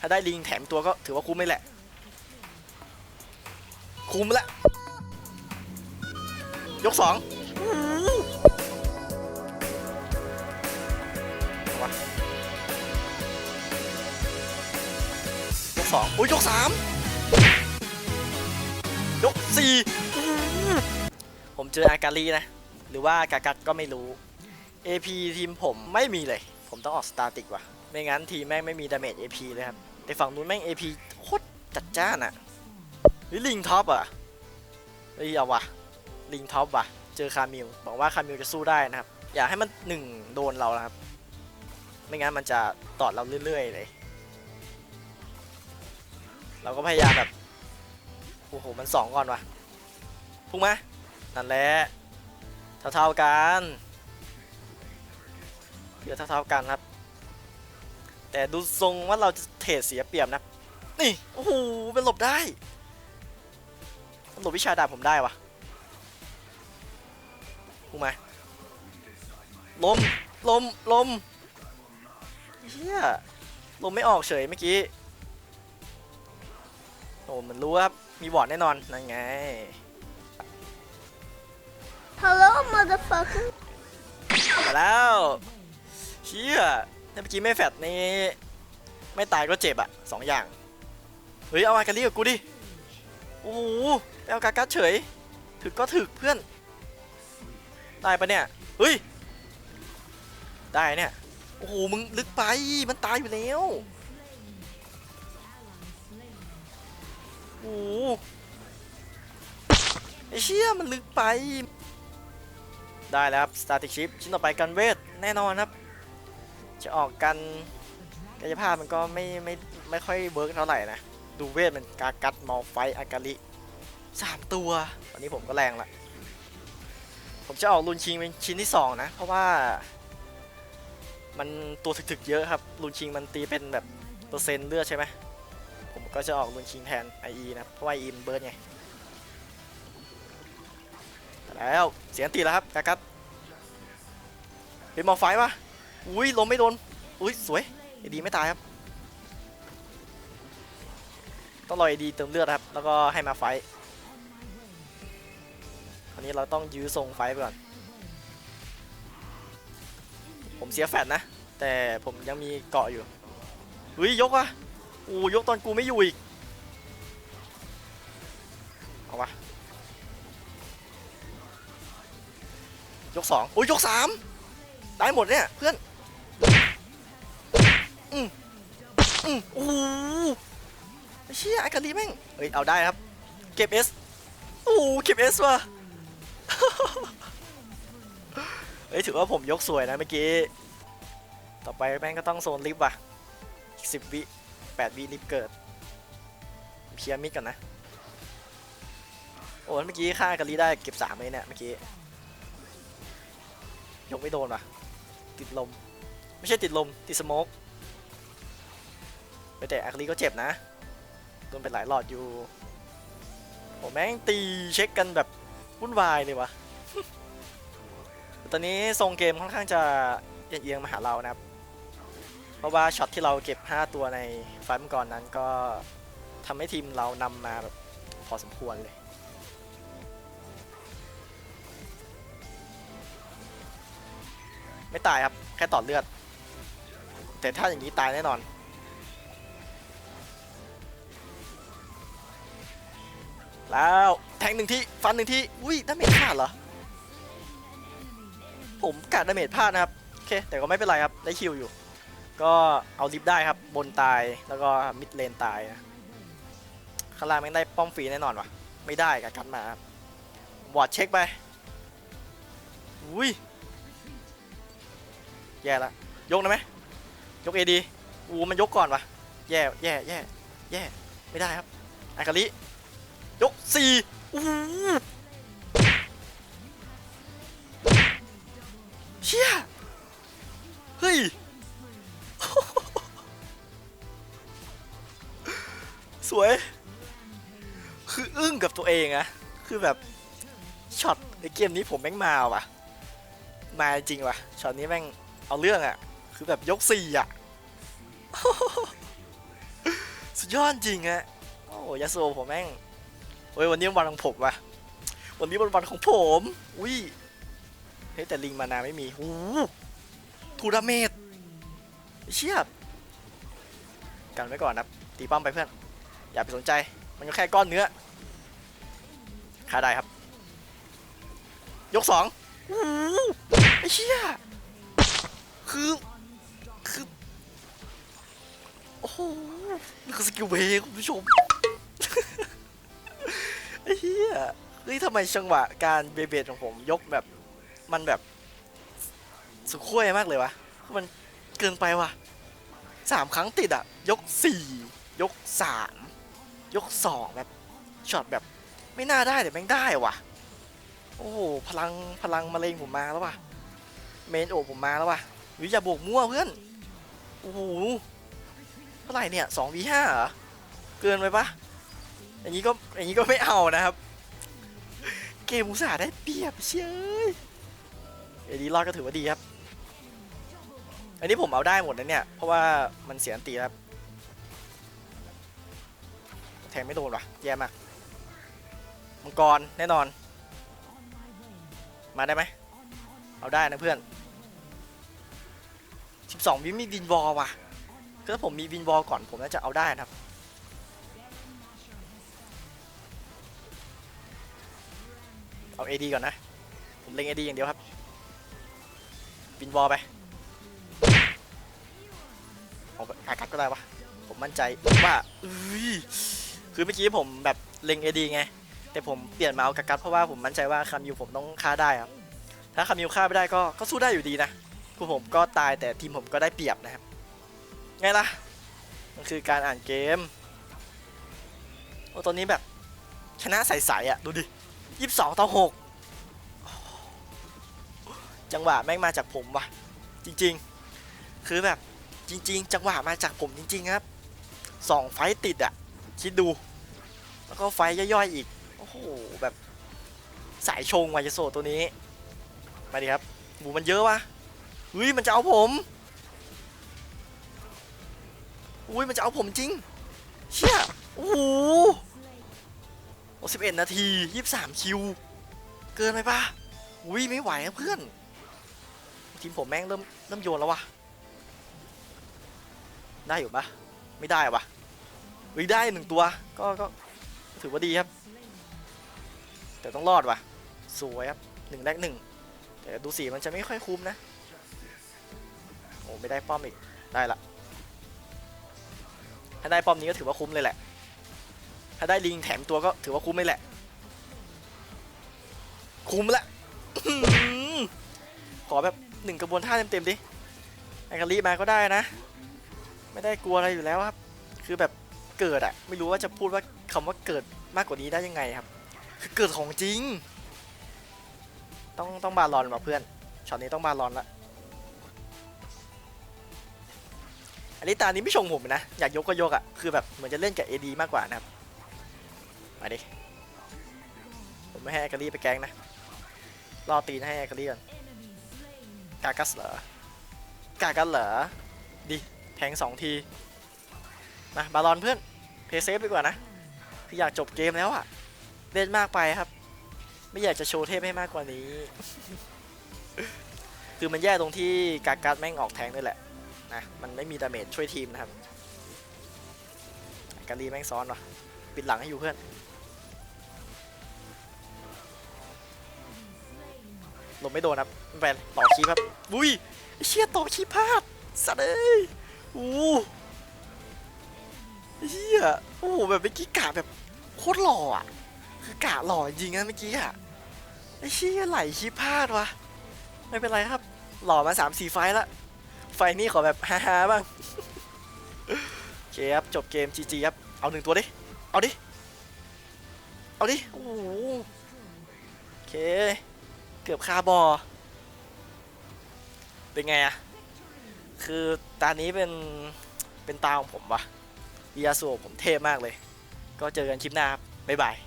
ถ้าได้ลิงแถมตัวก็ถือว่าคุ้มเลยแหละ คุ้มละ ยกสองยกสองอุ้ยยกสามยกสี่ผมเจออากาลีนะ หรือว่ากากัดก็ไม่รู้ AP ทีมผมไม่มีเลย ผมต้องออกสตาติกว่ะ ไม่งั้นทีแม่งไม่มีดาเมจ AP เลยครับ แต่ฝั่งนู้นแม่ง AP โคตรจัดจ้านอะหรือลิงท็อปอะเฮ้ยเอาวะลิงท็อปวะเจอคามิลบอกว่าคามิลจะสู้ได้นะครับ อย่าให้มันหนึ่งโดนเรานะครับ ไม่งั้นมันจะตอดเราเรื่อยๆเลย เราก็พยายามแบบ โอ้โห มันสองก่อนวะพุ่งมา นั่นแหละเท่าๆกันเพื่อเท่าๆกันครับ แต่ดูทรงว่าเราจะเทรดเสียเปรียบนะ นี่ โอ้โหเป็นหลบได้มันหลบวิชาดาบผมได้วะพุ่งมาลม ลม ลมเฮียลมไม่ออกเฉยเมื่อกี้โอ้มันรู้ครับ มีบอร์ดแน่นอน นั่นไง Hello, motherfucker. มาแล้วเชี่ยถ้า เมื่อกี้ไม่แฟดนี่ไม่ตายก็เจ็บอะสองอย่าง เฮ้ย เอาอากาลีกับกูดิ โอ้โหไปเอากากัสเฉย ถึกก็ถึกเพื่อนได้ปะเนี่ย เฮ้ย ได้เนี่ย โอ้โห มึงลึกไป มันตายอยู่แล้ว โอ้โหไอเชี่ยมันลึกไป ได้แล้วครับ Static Chip ชิ้นต่อไปกันเวท แน่นอนครับ จะออกกันกายภาพมันก็ไม่ไม่ไม่ค่อยเวิร์กเท่าไหร่นะ ดูเวทมันกากัดมอลไฟอากาลิสามตัววันนี้ผมก็แรงละผมจะออกลุนชิงเป็นชิ้นที่2นะ เพราะว่า มันตัวถึกๆเยอะครับลุนชิงมันตีเป็นแบบเปอร์เซ็นต์เลือดใช่ไหมผมก็จะออกลุนชิงแทน IE นะเพราะว่า IE มันเบิร์ดไงแล้วเสียงตีแล้วครับกากัดเป็นมอลไฟวะ อุ้ยลมไม่โดน อุ้ยสวยไอดีไม่ตายครับ ต้องรอไอดีเติมเลือดครับ แล้วก็ให้มาไฟคราวนี้เราต้องยื้อทรงไฟไปก่อน ผมเสียแฟดนะ แต่ผมยังมีเกาะอยู่อุ้ยยกวะอู้ยกตอนกูไม่อยู่อีก เอาวะยกสองโอ้ยยกสามได้หมดเนี่ยเพื่อน อืมอืมโอ้โหไอ้เชี่ยไอ้กาลีแม่งเฮ้ยเอาได้ครับ เก็บเอสโอ้โหเก็บเอสว่ะเฮ้ยถือว่าผมยกสวยนะเมื่อกี้ ต่อไปแม่งก็ต้องโซนลิฟต์ว่ะสิบวิแปดวิลิฟต์เกิดเคลียมิดก่อนนะ โอ้เมื่อกี้ฆ่ากาลีได้เก็บสามเลยเนี่ยเมื่อกี้ยกไม่โดนว่ะติดลม ไม่ใช่ติดลม ติดสโมก ไปแต่อาคลีก็เจ็บนะโดนเป็นหลายหลอดอยู่ผมแม่งตีเช็คกันแบบวุ่นวายเลยวะตอนนี้ทรงเกมค่อนข้างจะเอียงมาหาเรานะครับ เพราะว่าช็อตที่เราเก็บ 5 ตัวในไฟล์มังกรนั้นก็ทำให้ทีมเรานำมาแบบพอสมควรเลยไม่ตายครับ แค่ต่อเลือด แต่ถ้าอย่างนี้ตายแน่นอน แล้วแทงหนึ่งที่ฟันหนึ่งที่อุ้ยดาเมจพลาดเหรอ ผมกัดดาเมจพลาดนะครับโอเคแต่ก็ไม่เป็นไรครับได้คิวอยู่ ก็เอาลิฟต์ได้ครับบนตายแล้วก็มิดเลนตายข้างล่างไม่ได้ป้อมฟรีแน่นอนวะไม่ได้กับกันมาครับวอดเช็คไปอุ้ยแย่ละยกได้ไหมยกเอดีอูมันยกก่อนวะแย่แย่แย่แย่ไม่ได้ครับอากาลิ ยกสี่อู้หูเชี่ยเฮ้ยสวย คืออึ้งกับตัวเองอะคือแบบช็อตในเกมนี้ผมแม่งมาว่ะ มาจริงว่ะ ช็อตนี้แม่งเอาเรื่องอะคือแบบยกสี่อะสุดยอดจริงอะโอ้ยาสูผมแม่ง เฮ้ยวันนี้วันของผมว่ะ วันนี้วันวันของผมอุ้ยเฮ้ยแต่ลิงมานาไม่มีหูทูดาเมจเชียบกันไว้ก่อนนะตีป้อมไปเพื่อน อย่าไปสนใจ มันก็แค่ก้อนเนื้อฆ่าได้ครับ ยกสองหูไอ้เชี่ยคือ คือ โอ้โหนี่คือสกิลเวย์คุณผู้ชม ไอ้เหี้ยเฮ้ยทำไมจังหวะการเบเบดของผมยกแบบมันแบบสุดขั้วมากเลยวะ มันเกินไปวะสามครั้งติดอะยกสี่ยกสามยกสองแบบช็อตแบบไม่น่าได้แต่แม่งได้วะโอ้โหพลังพลังมะเร็งผมมาแล้ววะเมนโอบผมมาแล้ววะวิอย่าบวกมั่วเพื่อนโอ้โหเท่าไหร่เนี่ยสองวีห้าเหรอเกินไปปะ อย่างนี้ก็อย่างนี้ก็ไม่เอานะครับ เกมอุตส่าห์ได้เปรียบเชยเอดีรอดก็ถือว่าดีครับ อันนี้ผมเอาได้หมดนะเนี่ย เพราะว่ามันเสียอันตีครับ แทงไม่โดนว่ะแย่มาก มังกรแน่นอน มาได้ไหม เอาได้นะเพื่อน 12วิมีวินวอลว่ะคือถ้าผมมีวินวอลก่อนผมน่าจะเอาได้นะครับ เอา AD ก่อนนะ ผมเล็ง AD อย่างเดียวครับวินวอลไปเอาอากัดก็ได้ปะผมมั่นใจว่าอุ้ยคือเมื่อกี้ผมแบบเล็ง AD ไง แต่ผมเปลี่ยนมาเอากากัดเพราะว่าผมมั่นใจว่าคามิวผมต้องฆ่าได้ครับ ถ้าคามิวฆ่าไม่ได้ก็ก็สู้ได้อยู่ดีนะคือผมก็ตายแต่ทีมผมก็ได้เปรียบนะครับ ไงล่ะ มันคือการอ่านเกม โอ้ตอนนี้แบบชนะใสๆอะ ดูดิ 22ต่อ6จังหวะแม่งมาจากผมว่ะ จริงๆ คือแบบจริง ๆ จังหวะมาจากผมจริง ๆ ครับสองไฟติดอะคิดดู แล้วก็ไฟย่อยๆอีก โอ้โห แบบสายชงวายโซตัวนี้ มาดิครับหมูมันเยอะวะเฮ้ยมันจะเอาผมอุ้ยมันจะเอาผมจริง เชี่ยโอ้โหโอ้ สิบเอ็ดนาทียี่สิบสามคิว เกินไปปะอุ้ยไม่ไหวนะเพื่อน ทีมผมแม่งเริ่มเริ่มโยนแล้ววะได้อยู่ปะไม่ได้วะเฮ้ยได้หนึ่งตัวก็ก็ถือว่าดีครับ แต่ต้องรอดวะสวยครับหนึ่งแรกหนึ่งแต่ดูสีมันจะไม่ค่อยคุ้มนะโอ้ไม่ได้ป้อมอีกได้ละถ้าได้ป้อมนี้ก็ถือว่าคุ้มเลยแหละ ถ้าได้ลิงแถมตัวก็ถือว่าคุ้มเลยแหละ คุ้มละอื้อหือขอแบบหนึ่งกระบวนท่าเต็มๆดิไอคารีมาก็ได้นะ ไม่ได้กลัวอะไรอยู่แล้วครับ คือแบบเกิดอะไม่รู้ว่าจะพูดว่าคำว่าเกิดมากกว่านี้ได้ยังไงครับ คือเกิดของจริง ต้องต้องบาลอนว่ะเพื่อนช็อตนี้ต้องบาลอนละอันนี้ตานี้ไม่ชงผมนะ อยากยกก็ยกอะคือแบบเหมือนจะเล่นกับ AD มากกว่านะครับ มาดิ ผมไม่ให้แอคารีไปแกงนะ รอตีนให้แอคารีก่อน กากัสเหรอ กากัสเหรอ ดิ แทงสองทีมาบาลอนเพื่อน เพย์เซฟดีกว่านะ คืออยากจบเกมแล้วอะเล่นมากไปครับ ไม่อยากจะโชว์เทพให้มากกว่านี้ คือมันแย่ตรงที่กากัสแม่งออกแทงด้วยแหละนะ มันไม่มีดาเมจช่วยทีมนะครับการีแม่งซ้อนวะ ปิดหลังให้อยู่เพื่อนหลงไม่โดนครับไม่เป็นไรต่อคีบครับอุ้ยเชี่ยต่อคีบพลาดสัตว์เอ้ยอู้ไอ้เชี่ยโอ้โหแบบเมื่อกี้กะแบบโคตรหล่ออะคือกะหล่อจริงนะเมื่อกี้อะไอ้เชี่ยไหลคีบพลาดวะไม่เป็นไรครับ หล่อมาสามสี่ไฟละไฟนี้ขอแบบฮ่าๆบ้างโอเคครับจบเกม GG ครับเอาหนึ่งตัวดิ เอาดิ เอาดิ โอ้โหโอเค เกือบคาบอ เป็นไงอะคือตานี้เป็น เป็นตาของผมวะวิยาสูผมเท่มากเลย ก็เจอกันคลิปหน้าครับ บ๊ายบาย